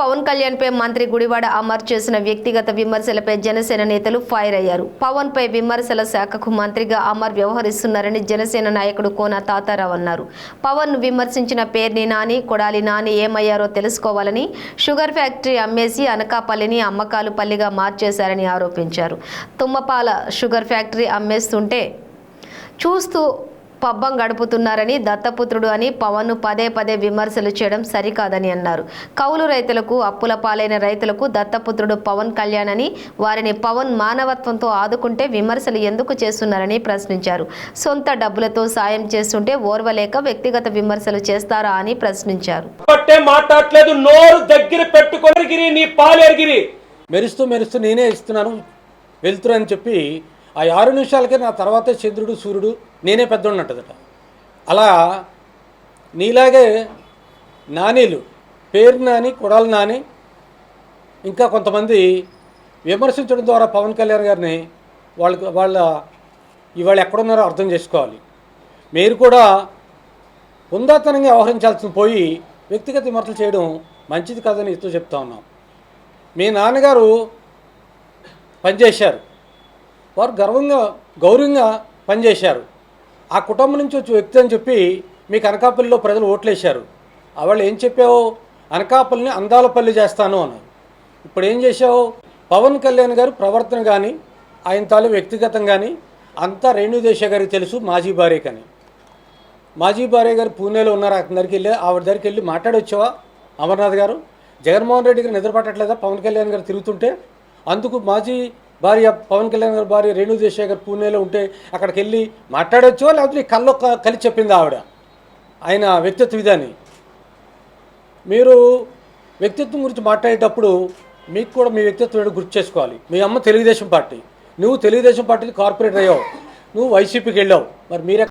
పవన్ కళ్యాణ్ పై మంత్రి గుడివాడ అమర్ చేసిన వ్యక్తిగత విమర్శలపై జనసేన నేతలు ఫైర్ అయ్యారు. పవన్ పై విమర్శల శాఖకు మంత్రిగా అమర్ వ్యవహరిస్తున్నారని జనసేన నాయకుడు కోన తాతారావు అన్నారు. పవన్ విమర్శించిన పేర్ని నాని కొడాలి నాని ఏమయ్యారో తెలుసుకోవాలని షుగర్ ఫ్యాక్టరీ అమ్మేసి అనకాపల్లిని అమ్మకాలు పల్లిగా మార్చేశారని ఆరోపించారు. తుమ్మపాల షుగర్ ఫ్యాక్టరీ అమ్మేస్తుంటే చూస్తూ పబ్బం గడుపుతున్నారని దత్తపుత్రుడు అని పవన్ను పదే పదే విమర్శలు చేయడం సరికాదని అన్నారు. కౌలు రైతులకు అప్పుల పాలైన రైతులకు దత్తపుత్రుడు పవన్ కళ్యాణ్ అని వారిని పవన్ మానవత్వంతో ఆదుకుంటే విమర్శలు ఎందుకు చేస్తున్నారని ప్రశ్నించారు. సొంత డబ్బులతో సాయం చేస్తుంటే ఓర్వలేక వ్యక్తిగత విమర్శలు చేస్తారా అని ప్రశ్నించారు. మాట్లాడలేదు నోరు దగ్గర పెట్టుకొని నీ పాలేరిగిరి మెరుస్తూ మెరుస్తూ నేనే ఇస్తున్నాను వెళ్తురు అని చెప్పి ఆ ఆరు నిమిషాలకే నా తర్వాతే చంద్రుడు సూర్యుడు నేనే పెద్దోడినట్టదట అలా నీలాగే నానీలు పేరు నాని కొడాలి నాని ఇంకా కొంతమంది విమర్శించడం ద్వారా పవన్ కళ్యాణ్ గారిని వాళ్ళకి వాళ్ళ ఇవాళ ఎక్కడున్నారో అర్థం చేసుకోవాలి. మీరు కూడా ఉందాతనంగా వ్యవహరించాల్సిన పోయి వ్యక్తిగత విమర్శలు చేయడం మంచిది కాదని ఇస్తూ చెప్తా ఉన్నాం. మీ నాన్నగారు పనిచేశారు. వారు గర్వంగా గౌరవంగా పనిచేశారు. ఆ కుటుంబం నుంచి వచ్చే వ్యక్తి అని చెప్పి మీకు అనకాపల్లిలో ప్రజలు ఓట్లేశారు. వాళ్ళు ఏం చెప్పావు అనకాపల్లిని అందాలపల్లి చేస్తాను అని. ఇప్పుడు ఏం చేశావు? పవన్ కళ్యాణ్ గారు ప్రవర్తన కానీ ఆయన తాలూ వ్యక్తిగతం కానీ అంతా రేణుదేశ గారికి తెలుసు మాజీ భార్య కానీ మాజీ భార్య గారు పూణేలో ఉన్నారు అతని దగ్గరికి వెళ్ళి ఆవిడ దగ్గరికి వెళ్ళి మాట్లాడొచ్చావా? అమర్నాథ్ గారు. జగన్మోహన్ రెడ్డి గారు నిద్రపట్టట్లేదా? పవన్ కళ్యాణ్ గారు తిరుగుతుంటే అందుకు మాజీ భార్య పవన్ కళ్యాణ్ గారి భార్య రేణుదేశాయ్ గారు పూణేలో ఉంటే అక్కడికి వెళ్ళి మాట్లాడొచ్చో లేకపోతే నీ కల్లో కలిసి చెప్పింది ఆవిడ? ఆయన వ్యక్తిత్వ విధాన్ని మీరు వ్యక్తిత్వం గురించి మాట్లాడేటప్పుడు మీకు కూడా మీ వ్యక్తిత్వం గుర్తు చేసుకోవాలి. మీ అమ్మ తెలుగుదేశం పార్టీ. నువ్వు తెలుగుదేశం పార్టీకి కార్పొరేట్ అయ్యావు. నువ్వు వైసీపీకి వెళ్ళావు. మరి మీరే